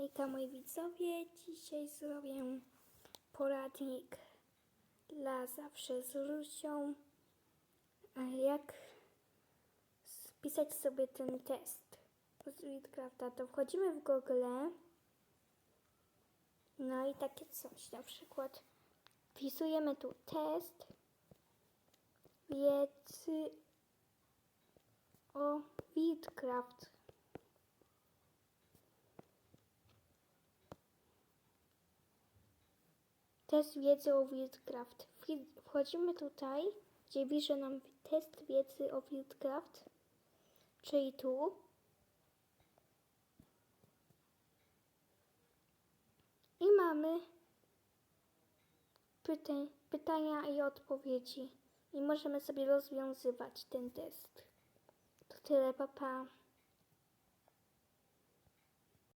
Hejka moi widzowie, dzisiaj zrobię poradnik dla zawsze z Rusią, jak spisać sobie ten test? Z Readcrafta. To wchodzimy w Google, no i takie coś, na przykład. Wpisujemy tu test. Wiedzy o Readcraft. Test wiedzy o Wildcraft. Wchodzimy tutaj, gdzie pisze nam test wiedzy o Wildcraft, czyli tu. I mamy pytania i odpowiedzi. I możemy sobie rozwiązywać ten test. To tyle, papa. Pa.